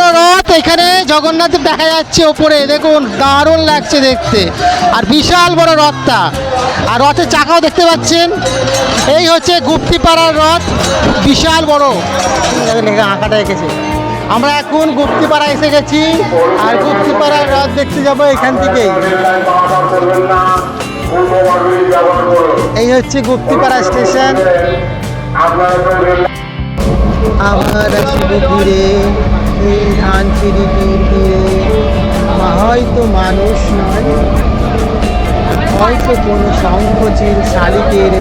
বড় রথ এখানে জগন্নাথের দেখা যাচ্ছে ওপরে। দেখুন দারুণ লাগছে দেখতে। আর বিশাল বড় রথটা। আর রথের চাকাও দেখতে পাচ্ছেন। এই হচ্ছে গুপ্তিপাড়ার রথ। বিশাল বড়। আঁকাটা এঁকেছে। আমরা এখন গুপ্তিপাড়া এসে গেছি। আর গুপ্তিপাড়ার রথ দেখতে যাব এখান থেকেই। এই হচ্ছে গুপ্তিপাড়া স্টেশন। আমার ঘুরে এই ধান চিড়িটির তীরে হয়তো মানুষ নয় হয়তো কোনো শঙ্খচিল শালিকের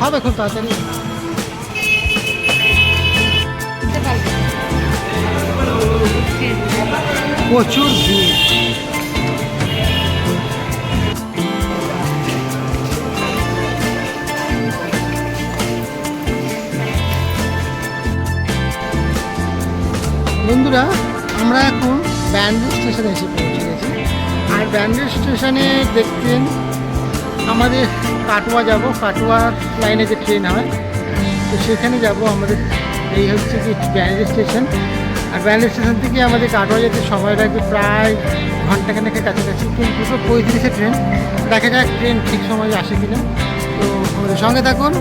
হবে খুব তাড়াতাড়ি। প্রচুর ভিড়। বন্ধুরা, আমরা এখন ব্যান্ডেল স্টেশনে এসে পৌঁছে গেছি। আর ব্যান্ডেল স্টেশনে দেখতেন আমাদের কাটোয়া যাব। কাটোয়ার লাইনে যে ট্রেন হয়, তো সেখানে যাব আমাদের। এই হচ্ছে কি ব্যান্ডেল স্টেশন আর ব্যান্ডেল স্টেশন থেকে আমাদের কাটোয়া যেতে সময় লাগবে প্রায় ঘন্টাখানেকের কাছাকাছি। কিন্তু দুশো পঁয়ত্রিশে ট্রেন দেখা যাক ট্রেন ঠিক সময় আসে কিনা। তো আমাদের সঙ্গে থাকুন।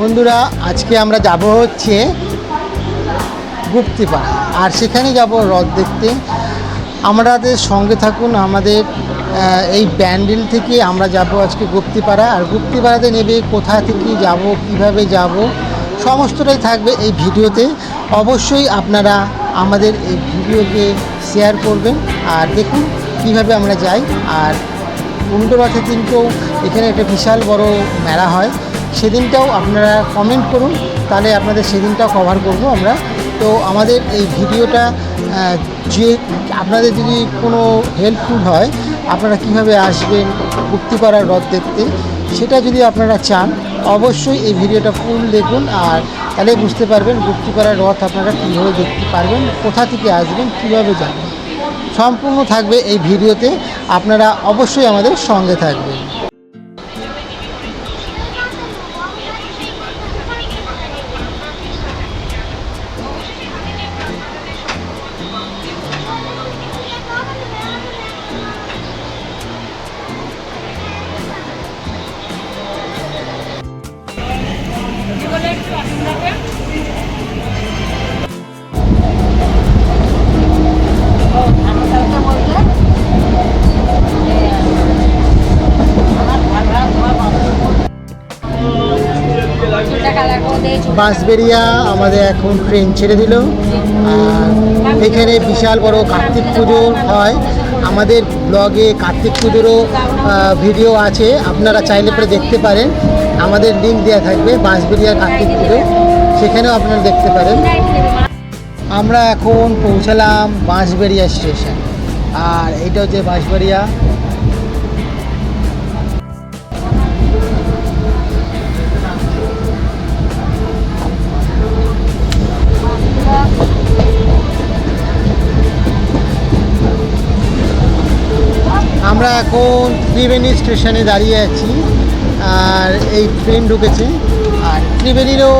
বন্ধুরা, আজকে আমরা যাব হচ্ছে গুপ্তিপাড়া আর সেখানে যাব রথ দেখতে। আমাদের সঙ্গে থাকুন, আমাদের এই ব্যান্ডেল থেকে আমরা যাব আজকে গুপ্তিপাড়া। আর গুপ্তিপাড়াতে নেবে কোথা থেকে যাব, কীভাবে যাব, সমস্তটাই থাকবে এই ভিডিওতে। অবশ্যই আপনারা আমাদের এই ভিডিওকে শেয়ার করবেন। আর দেখুন কীভাবে আমরা যাই। আর উল্টো রথের দিনকেও এখানে একটা বিশাল বড় মেলা হয়। সেদিনটাও আপনারা কমেন্ট করুন। তাহলে আপনাদের সেদিনটাও কভার করব আমরা। তো আমাদের এই ভিডিওটা যে আপনাদের যদি কোনো হেল্পফুল হয়, আপনারা কীভাবে আসবেন মুক্তি করার রথ দেখতে, সেটা যদি আপনারা চান, অবশ্যই এই ভিডিওটা ফুল দেখুন আর তাহলে বুঝতে পারবেন গুপ্তিপাড়ার রথ আপনারা কীভাবে দেখতে পারবেন, কোথা থেকে আসবেন, কীভাবে যাবেন। সম্পূর্ণ থাকবে এই ভিডিওতে, আপনারা অবশ্যই আমাদের সঙ্গে থাকবেন। বাঁশবেরিয়া আমাদের এখন ট্রেন ছেড়ে দিল। এখানে বিশাল বড় কার্তিক পুজো হয়। আমাদের ব্লগে কার্তিক পুজোরও ভিডিও আছে। আপনারা চাইলে পরে দেখতে পারেন। আমাদের লিঙ্ক দেওয়া থাকবে বাঁশবেরিয়া কার্তিক পুজো। সেখানেও আপনারা দেখতে পারেন। আমরা এখন পৌঁছালাম বাঁশবেরিয়া স্টেশন আর এটা হচ্ছে বাঁশবেরিয়া আমরা এখন ত্রিবেণী স্টেশনে দাঁড়িয়ে আছি আর এই ট্রেন ঢুকেছে। আর ত্রিবেণীরও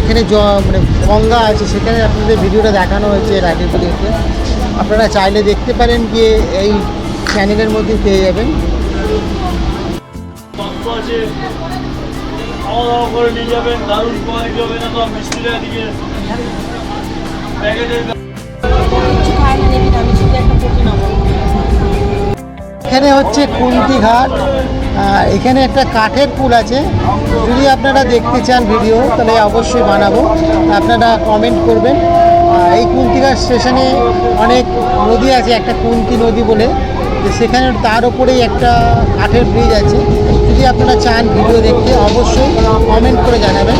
এখানে জ মানে গঙ্গা আছে সেখানে আপনাদের ভিডিওটা দেখানো হয়েছে এর আগের ভিডিওতে। আপনারা চাইলে দেখতে পারেন গিয়ে এই চ্যানেলের মধ্যে পেয়ে যাবেন। খাওয়া দাওয়া করে নিয়ে যাবেন দারুণ কোয়ালিটি হবে না তো প্যাকেটের এখানে হচ্ছে কুন্তি ঘাট। এখানে একটা কাঠের পুল আছে। যদি আপনারা দেখতে চান ভিডিও, তাহলে অবশ্যই বানাবো। আপনারা কমেন্ট করবেন। এই কুন্তিঘাট স্টেশনে অনেক নদী আছে, একটা কুন্তি নদী বলে। সেখানে তার উপরেই একটা কাঠের ব্রিজ আছে। যদি আপনারা চান ভিডিও দেখতে, অবশ্যই কমেন্ট করে জানাবেন।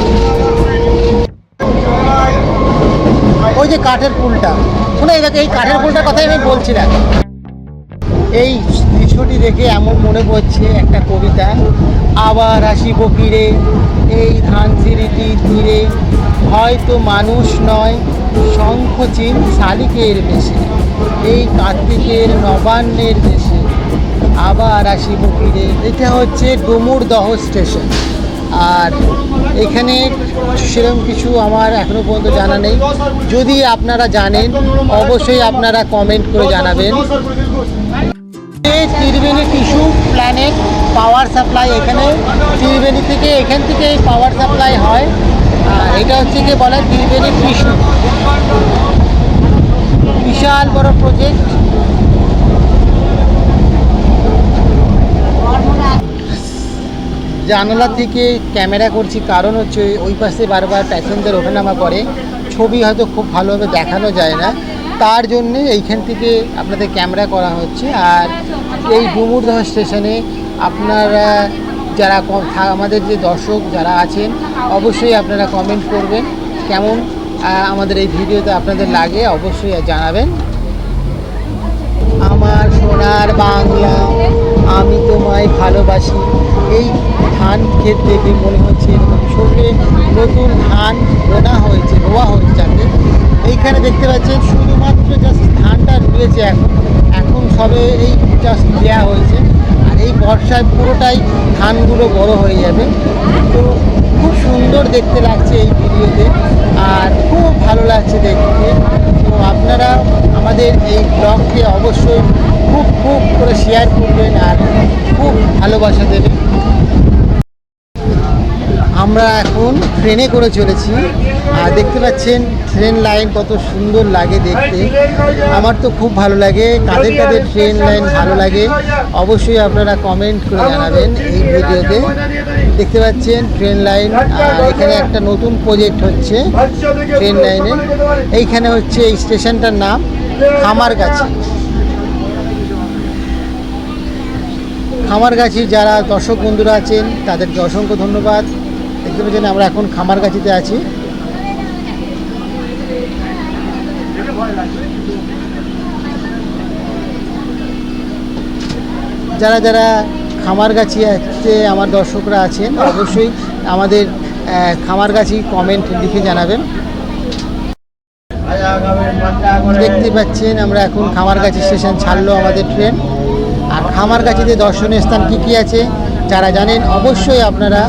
ওই যে কাঠের পুলটা। দেখো, এই কাঠের পুলটার কথাই আমি বলছিলাম এই দৃশ্যটি দেখে এমন মনে পড়ছে একটা কবিতা। আবার আসিব ফিরে এই ধানসিঁড়িটির তীরে। হয়তো মানুষ নয় শঙ্খচিন শালিকের বেশে। এই কার্তিকের নবান্নের দেশে। আবার আসিব ফিরে। এটা হচ্ছে ডুমুর দহ স্টেশন। আর এখানে সেরকম কিছু আমার এখনও পর্যন্ত জানা নেই। যদি আপনারা জানেন, অবশ্যই আপনারা কমেন্ট করে জানাবেন। Tribeni tissue planet power supply এখানে। ত্রিবেণী থেকে এখান থেকে এই পাওয়ার সাপ্লাই হয়। এটা হচ্ছে কি বলে? ত্রিবেণী টিস্যু। বিশাল বড় প্রজেক্ট জানালা থেকে ক্যামেরা করছি, কারণ হচ্ছে ওই পাশে বারবার প্যাসেঞ্জার ওঠানামা করে। ছবি হয়তো খুব ভালোভাবে দেখানো যায় না। তার জন্যে এইখান থেকে আপনাদের ক্যামেরা করা হচ্ছে। আর এই ডুমুরদহ স্টেশনে আপনারা যারা আমাদের যে দর্শক যারা আছেন, অবশ্যই আপনারা কমেন্ট করবেন। কেমন আমাদের এই ভিডিওতে আপনাদের লাগে অবশ্যই জানাবেন। আমার সোনার বাংলা, আমি তোমায় ভালোবাসি। এই ধান ক্ষেত দেখে মনে হচ্ছে এরকম ছোটে নতুন ধান বোনা হয়েছে, রোয়া হয়েছে যাতে এইখানে দেখতে পাচ্ছেন শুধুমাত্র জাস্ট ধানটা রুয়েছে এখন। এখন সবে এই জাস্ট দেওয়া হয়েছে। আর এই বর্ষায় পুরোটাই ধানগুলো বড় হয়ে যাবে। তো খুব সুন্দর দেখতে লাগছে এই ভিডিওতে। আর খুব ভালো লাগছে দেখতে। তো আপনারা আমাদের এই ব্লগকে অবশ্যই খুব খুব করে শেয়ার করবেন আর খুব ভালোবাসা দেবেন। আমরা এখন ট্রেনে করে চলেছি। আর দেখতে পাচ্ছেন, ট্রেন লাইন কত সুন্দর লাগে দেখতে। আমার তো খুব ভালো লাগে, কাদের কাদের ট্রেন লাইন ভালো লাগে, অবশ্যই আপনারা কমেন্ট করে জানাবেন এই ভিডিওতে। দেখতে পাচ্ছেন, ট্রেন লাইন, আর এখানে একটা নতুন প্রজেক্ট হচ্ছে ট্রেন লাইনে। এইখানে হচ্ছে এই স্টেশনটার নাম, খামারগাছি। খামারগাছি, যারা দর্শক বন্ধুরা আছেন, তাদেরকে অসংখ্য ধন্যবাদ। দেখতে পাচ্ছেন আমরা এখন খামারগাছিতে আছি। যারা যারা খামারগাছি আছে আমার দর্শকরা আছেন অবশ্যই আমাদের আহ, খামারগাছি কমেন্ট লিখে জানাবেন। দেখতে পাচ্ছেন আমরা এখন খামারগাছি স্টেশন ছাড়লো আমাদের ট্রেন। আর খামারগাছিতে দর্শনীয় স্থান কী কী আছে? যারা জানেন, অবশ্যই আপনারা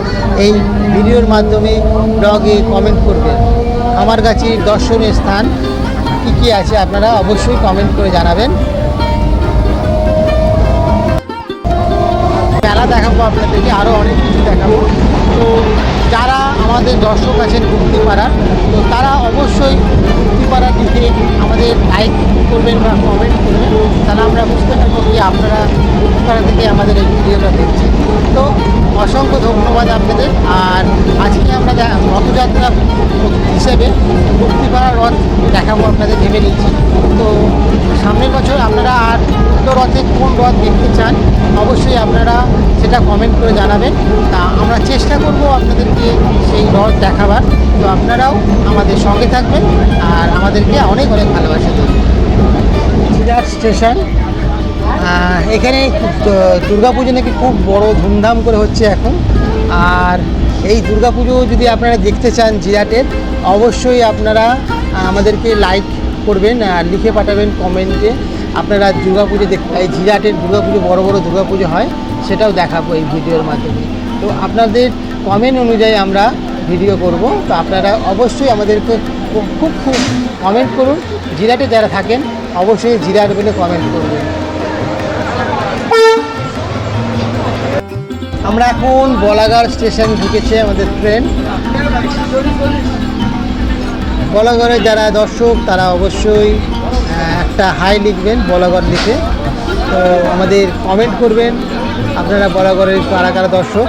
এই ভিডিওর মাধ্যমে ব্লগে কমেন্ট করবেন। আমার কাছে দর্শনীয় স্থান কী কী আছে আপনারা অবশ্যই কমেন্ট করে জানাবেন। মেলা দেখাবো আপনাদেরকে আরও অনেক কিছু দেখাবো। তো যারা আমাদের দর্শক আছেন গুপ্তিপাড়ার, তো তারা অবশ্যই গুপ্তিপাড়ার দিকে আমাদের লাইক করবেন বা কমেন্ট করবেন। তাহলে আমরা বুঝতে পারব কি আপনারা গুপ্তিপাড়া থেকে আমাদের এই ভিডিওটা দেখছেন। তো অসংখ্য ধন্যবাদ আপনাদের। আর আজকে আমরা রথযাত্রা হিসেবে গুপ্তিপাড়া রথ দেখাবো আপনাদের, ভেবে নিচ্ছি। তো সামনের বছর আপনারা আর দুটো রথে কোন রথ দেখতে চান, অবশ্যই আপনারা সেটা কমেন্ট করে জানাবেন। তা আমরা চেষ্টা করব আপনাদেরকে সেই রথ দেখাবার। তো আপনারাও আমাদের সঙ্গে থাকবেন আর আমাদেরকে অনেক অনেক ভালোবাসা দেবেন। স্টেশন এখানে দুর্গা পুজো নাকি খুব বড় ধুমধাম করে হচ্ছে এখন। আর এই পুজো যদি আপনারা দেখতে চান জিরাটের, অবশ্যই আপনারা আমাদেরকে লাইক করবেন আর লিখে পাঠাবেন কমেন্টে আপনারা দুর্গা পুজো দেখ, এই জিরাটের পুজো বড়ো বড়ো পুজো হয়, সেটাও দেখাবো এই ভিডিওর মাধ্যমে। তো আপনাদের কমেন্ট অনুযায়ী আমরা ভিডিও করব। তো আপনারা অবশ্যই আমাদেরকে খুব খুব কমেন্ট করুন। জিরাটে যারা থাকেন, অবশ্যই জিরাট বলে কমেন্ট করবেন। আমরা এখন বলাগড় স্টেশন ঢুকেছে আমাদের ট্রেন। বলাগড়ের যারা দর্শক, তারা অবশ্যই একটা হাই লিখবেন বলাগড় লিখে। তো আমাদের কমেন্ট করবেন। আপনারা বলাগড়ের কারা কারা দর্শক।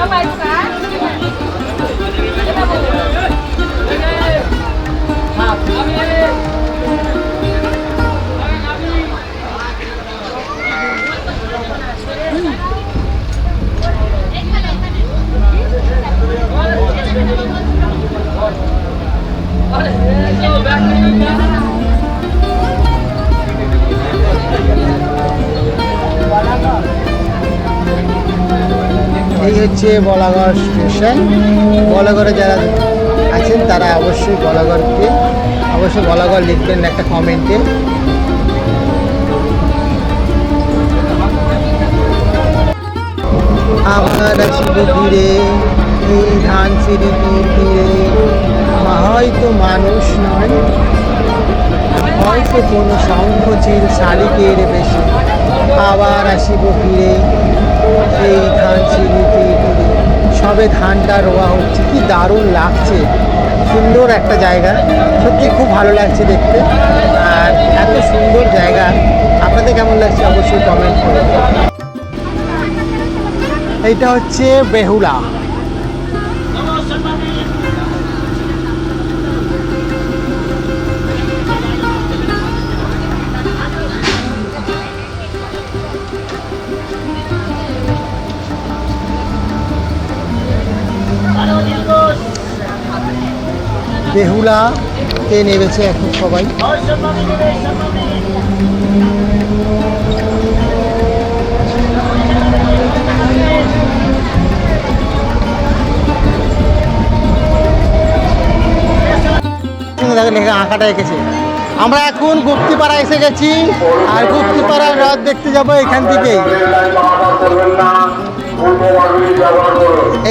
হচ্ছে বলাগড় স্টেশন। বলাগড়ে যারা আছেন, তারা অবশ্যই বলাগড়কে, অবশ্যই বলাগড় লিখবেন একটা কমেন্টে। আমার আসিব ফিরে এই ধান তীরে হয়তো মানুষ নয়, হয়তো কোনো শঙ্খচিল শালিকের বেশি। আবার আসিব ফিরে, এই ধান সিঁড়ি তীরে সবে ধানটা রোয়া হচ্ছে। কি দারুণ লাগছে। সুন্দর একটা জায়গা। সত্যি খুব ভালো লাগছে দেখতে। আর এত সুন্দর জায়গা। আপনাদের কেমন লাগছে অবশ্যই কমেন্ট করুন এইটা হচ্ছে বেহুলা। বেহুলাতে নেমেছে এখন সবাই? দেখো লেখা আঁকাটা এঁকেছে। আমরা এখন গুপ্তিপাড়া এসে গেছি, আর গুপ্তিপাড়ার রথ দেখতে যাব এখান থেকেই।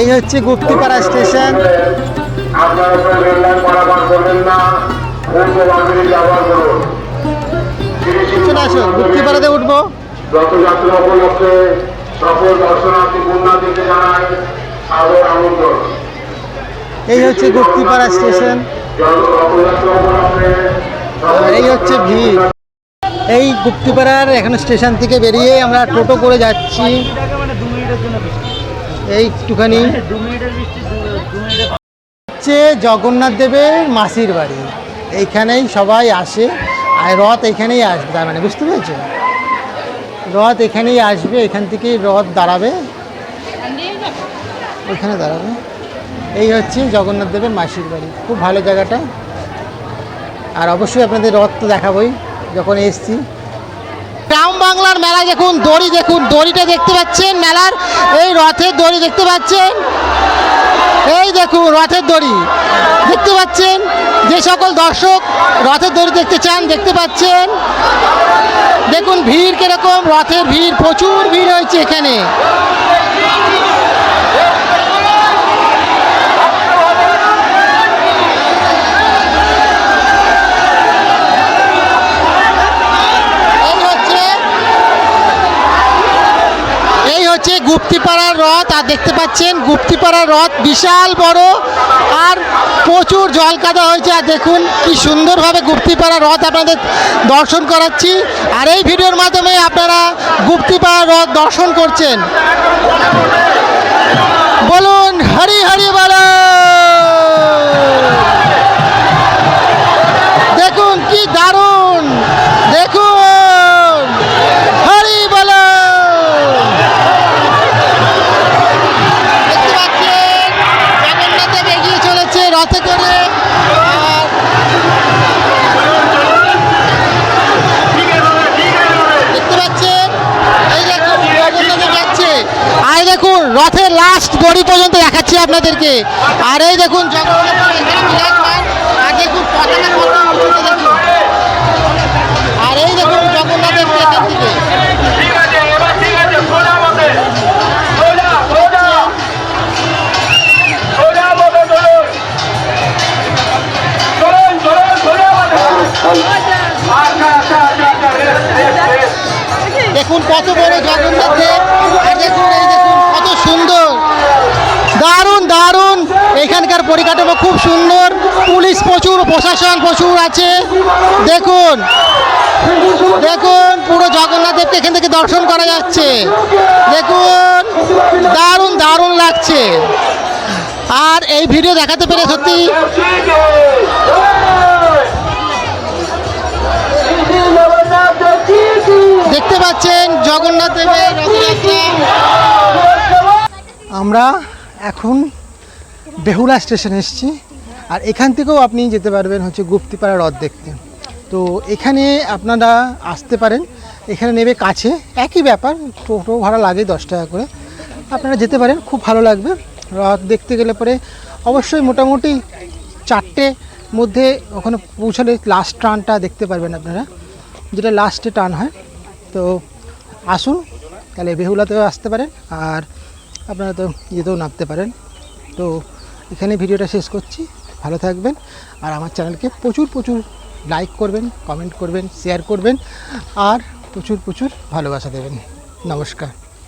এই হচ্ছে গুপ্তিপাড়া স্টেশন। আপনারা তো রেল লাইন পারাপার করবেন না। পূর্ব বাঙালি ব্যবহার করুন। চলে আসো গুপ্তিপাড়াতে উঠবো। রথযাত্রা উপলক্ষে সকল দর্শনার্থী পুণ্যার্থীকে জানাই সাদর আমন্ত্রণ। এই হচ্ছে গুপ্তিপাড়া স্টেশন। আর এই হচ্ছে ভিড়। এই গুপ্তিপাড়ার এখানে স্টেশন থেকে বেরিয়ে আমরা টোটো করে যাচ্ছি। মানে দু মিনিটের বৃষ্টি এই একটুখানি দু মিনিটের বৃষ্টি দু- দু মিনিটের হচ্ছে জগন্নাথ দেবের মাসির বাড়ি। এইখানেই সবাই আসে। আর রথ এখানেই আসবে, তার মানে বুঝতে পেরেছ? রথ এখানেই আসবে, এখান থেকেই রথ দাঁড়াবে। এখানে দাঁড়াবে। এই হচ্ছে জগন্নাথ দেবের মাসির বাড়ি। খুব ভালো জায়গাটা। আর অবশ্যই আপনাদের রথ তো দেখাবই, যখন এসছি। গ্রাম বাংলার মেলা দেখুন, দড়ি দেখুন, দড়িটা দেখতে পাচ্ছেন মেলার। এই রথের দড়ি দেখতে পাচ্ছেন। দেখুন, রথের দড়ি। দেখতে পাচ্ছেন, যে সকল দর্শক রথের দড়ি দেখতে চান, দেখতে পাচ্ছেন। দেখুন, ভিড় কীরকম, রথের ভিড়, প্রচুর ভিড় হয়েছে এখানে। রথ, আর দেখতে পাচ্ছেন গুপ্তিপাড়ার রথ, বিশাল বড়, আর প্রচুর জল কাদা হয়েছে। আর দেখুন কি সুন্দরভাবে গুপ্তিপাড়ার রথ আপনাদের দর্শন করাচ্ছি। আর এই ভিডিওর মাধ্যমে আপনারা গুপ্তিপাড়ার রথ দর্শন করছেন। বলুন, হরি হরি বলো! রথে করে। দেখতে পাচ্ছেন? যাচ্ছে। আর দেখুন, রথের লাস্ট বড়ি পর্যন্ত দেখাচ্ছি আপনাদেরকে। আর এই দেখুন জগন্নাথ প্রশাসন প্রচুর আছে। দেখুন দেখুন, পুরো জগন্নাথ দেবকে এখান থেকে দর্শন করা যাচ্ছে। দেখুন, দারুণ দারুণ লাগছে। আর এই ভিডিও দেখাতে পেরে সত্যি দেখতে পাচ্ছেন জগন্নাথ দেবের আমরা এখন বেহুলা স্টেশন এসেছি। আর এখান থেকেও আপনি যেতে পারবেন হচ্ছে গুপ্তিপাড়া হ্রদ দেখতে তো এখানে আপনারা আসতে পারেন। এখানে নেবে কাছে। একই ব্যাপার, টোটো ভাড়া লাগে দশ টাকা করে। আপনারা যেতে পারেন, খুব ভালো লাগবে। রথ দেখতে গেলে পরে অবশ্যই মোটামুটি চারটে মধ্যে ওখানে পৌঁছালে লাস্ট টানটা দেখতে পারবেন আপনারা, যেটা লাস্টে টান হয়। তো আসুন, তাহলে বেহুলাতেও আসতে পারেন আর আপনারা তো ইয়েতেও নামতে পারেন। তো এখানে ভিডিওটা শেষ করছি। ভালো থাকবেন আর আমার চ্যানেলকে প্রচুর প্রচুর লাইক করবেন, কমেন্ট করবেন শেয়ার করবেন আর প্রচুর প্রচুর ভালোবাসা দেবেন। নমস্কার।